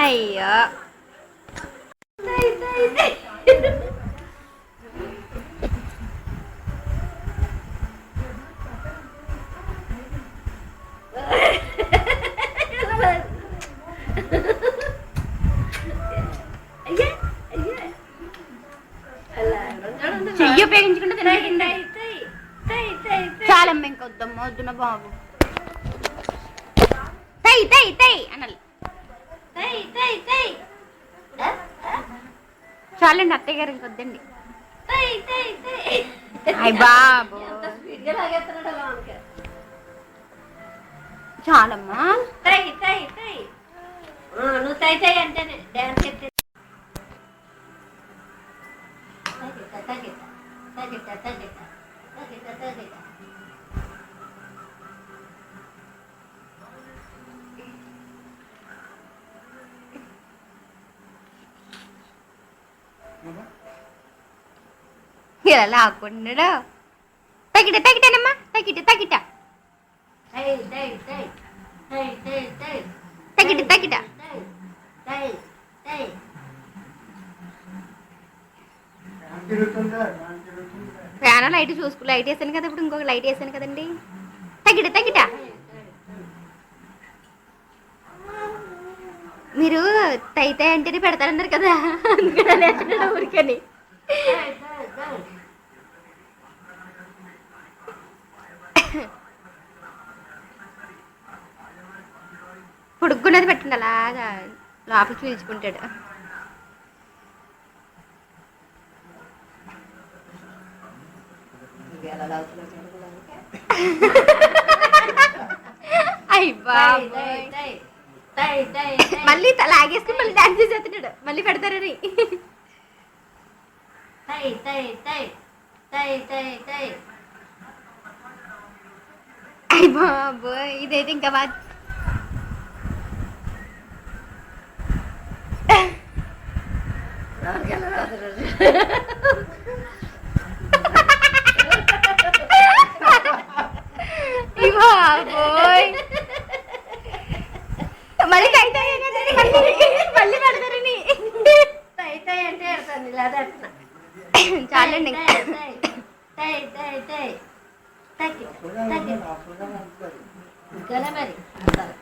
అయ్యో. ఉపయోగించుకుంటే తినకండి చాలమ్మ ఇంకొద్దమ్మ వద్దున బాబు. తై తై తై అనాలి. చాలండి అత్తయ్య గారు ఇంకొద్దండి అయ్య బాబు. చాలమ్మా. నువ్వు తై తై అంటేనే డ్యాన్స్ ఎత్తే తగిట ఇలా లాక్కుంటున్నాడు తగిట తగిటనమ్మా తగిట తగిట తై తై తై తై తై తై తగిట తగిట తై తై తై ఫ్యాన్ లైట్ చూసుకు లైట్ వేసాను కదా ఇప్పుడు ఇంకొక లైట్ వేసాను కదండి. తగ్గిట తగిట మీరు తైతే అంటేనే పెడతారన్నారు కదా అందుకని ఊరికని. తై పుడుక్కున్నది పెట్టండి అలాగా లోపల చూపించుకుంటాడు అయ్య తై బాబోయ్. తై తై తై తై మళ్ళీ త- లాగేసుకుని మళ్ళీ డాన్స్ చేసేస్తున్నాడు. మళ్ళీ పెడతారని. అయ్య బాబోయ్. ఇదైతే ఇంకా బాగా అయ్య మళ్ళీ అయితే మళ్ళీ పెడతారని తై అంటే ఎడతాను ఇలా తట్టిన చాలండి. తగ్గి తగ్గి గల మరి అంటారు